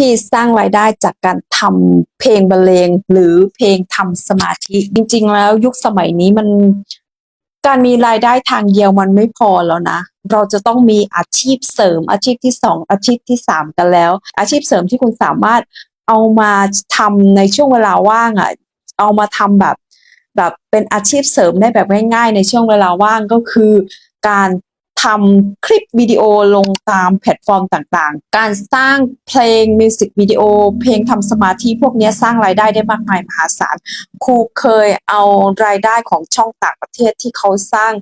ที่สร้างรายได้จากการทำเพลงบรรเลงหรือเพลงทำสมาธิจริง ๆ แล้วยุคสมัยนี้มันการมีรายได้ทางเดียวมันไม่พอแล้วนะ เราจะต้องมีอาชีพเสริมอาชีพที่สองอาชีพที่สามกันแล้ว อาชีพเสริมที่คุณสามารถเอามาทำในช่วงเวลาว่างอะเอามาทำแบบแบบเป็นอาชีพเสริมได้แบบง่าย ๆ ในช่วงเวลาว่างก็คือ การ ทำคลิปวิดีโอลงตามแพลตฟอร์มต่างๆ การสร้างเพลงมิวสิกวิดีโอ เพลงทำสมาธิพวกนี้สร้างรายได้ได้มากมายมหาศาล ครูเคยเอารายได้ของช่องต่างประเทศที่เขาสร้าง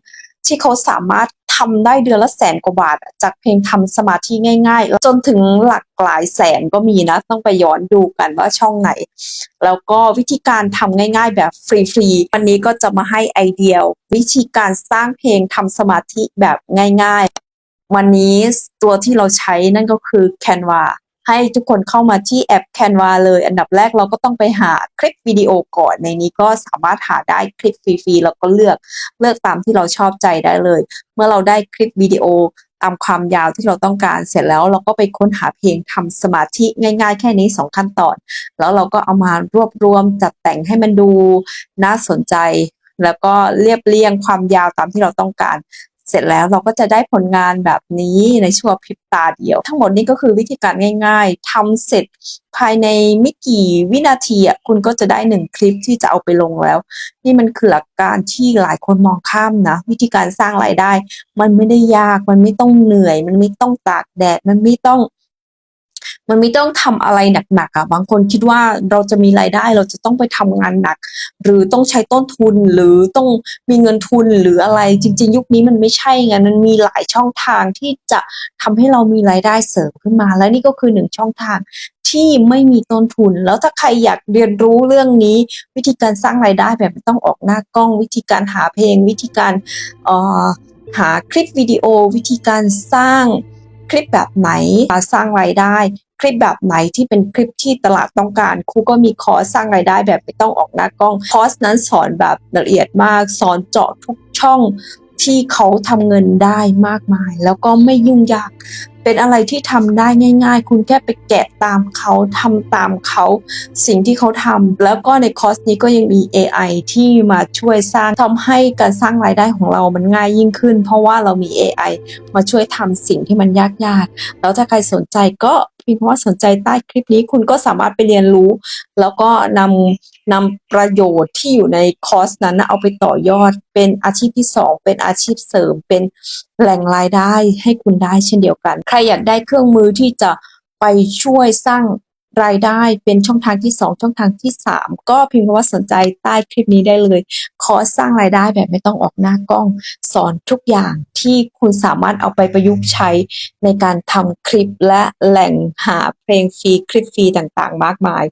ที่เขาสามารถ ทำได้เดือนละแสนกว่าบาท จากเพลงทำสมาธิง่าย ๆ จนถึงหลักหลายแสนก็มีนะ ต้องไปย้อนดูกันว่าช่องไหน แล้วก็วิธีการทำง่ายๆ แบบฟรีๆวันนี้ก็จะมาให้ไอเดียวิธีการสร้างเพลงทำสมาธิแบบง่าย ๆ วันนี้ตัวที่เราใช้นั่นก็คือ Canva ให้ทุกคนเข้ามาที่แอป Canva เลย อันดับแรกเราก็ต้องไปหาคลิปวิดีโอก่อน ในนี้ก็สามารถหาได้คลิปฟรีๆแล้วก็เลือกเลือกตามที่เราชอบใจได้เลย เมื่อเราได้คลิปวิดีโอตามความยาวที่เราต้องการเสร็จแล้วเราก็ไปค้นหาเพลงทำสมาธิง่ายๆ แค่นี้สองขั้นตอน แล้วเราก็เอามารวบรวมจัดแต่งให้มันดูน่าสนใจ แล้วก็เรียบเรียงความยาวตามที่เราต้องการ เสร็จแล้วเราก็จะได้ผลงานแบบนี้ในชั่วพริบตาเดียว ทั้งหมดนี้ก็คือวิธีการง่าย ๆทำเสร็จภายในไม่กี่วินาทีอะคุณก็จะได้หนึ่งคลิปที่จะเอาไปลงแล้ว นี่มันคือหลักการที่หลายคนมองข้ามนะ วิธีการสร้างรายได้ มันไม่ได้ยากมันไม่ต้องเหนื่อย มันไม่ต้องตากแดดมันไม่ต้อง มันไม่ต้องทำอะไรหนักๆอะบางคนคิดว่าเราจะมีรายได้เราจะต้องไปทำงานหนัก หรือต้องใช้ต้นทุนหรือต้องมีเงินทุนหรืออะไรจริง ๆ ยุคนี้มันไม่ใช่ไงมันมีหลายช่องทางที่จะทำให้เรามีรายได้เสริมขึ้นมา และนี่ก็คือหนึ่งช่องทางที่ไม่มีต้นทุน แล้วถ้าใครอยากเรียนรู้เรื่องนี้ วิธีการสร้างรายได้แบบไม่ต้องออกหน้ากล้อง วิธีการหาเพลง วิธีการเอ่อหาคลิปวิดีโอ วิธีการสร้าง คลิปแบบไหนมาสร้างรายได้ คลิปแบบไหนที่เป็นคลิปที่ตลาดต้องการครูก็มีคอร์สสร้างรายได้แบบไม่ต้องออกหน้ากล้องคอร์สนั้นสอนแบบละเอียดมาก สอนเจาะทุกช่องที่เขาทำเงินได้มากมาย แล้วก็ไม่ยุ่งยาก เป็นอะไรที่ทำได้ง่าย ๆ คุณแค่ไปแกะตามเขาทำตามเขาสิ่งที่เขาทำแล้วก็ในคอร์สนี้ก็ยังมี AI ที่มาช่วยสร้างทำให้การสร้างรายได้ของเรามันง่ายยิ่งขึ้น เพราะว่าเรามี AI มาช่วยทำสิ่งที่มันยากๆแล้วถ้าใครสนใจก็ พิมพ์คำว่าสนใจใต้คลิปนี้ คุณก็สามารถไปเรียนรู้ แล้วก็นำนำประโยชน์ที่อยู่ในคอร์สนั้นนะเอาไปต่อยอดเป็นอาชีพที่สองเป็นอาชีพเสริม เป็นแหล่งรายได้ให้คุณได้เช่นเดียวกัน ใครอยากได้เครื่องมือที่จะไปช่วยสร้างรายได้เป็นช่องทางที่สองช่องทางที่สามก็พิมพ์คำว่าสนใจใต้คลิปนี้ได้เลยคอร์สสร้างรายได้แบบไม่ต้องออกหน้ากล้อง สอนทุกอย่าง ที่คุณสามารถเอาไปประยุกต์ใช้ในการทำคลิปและแหล่งหาเพลงฟรีคลิปฟรีต่างๆ มากมาย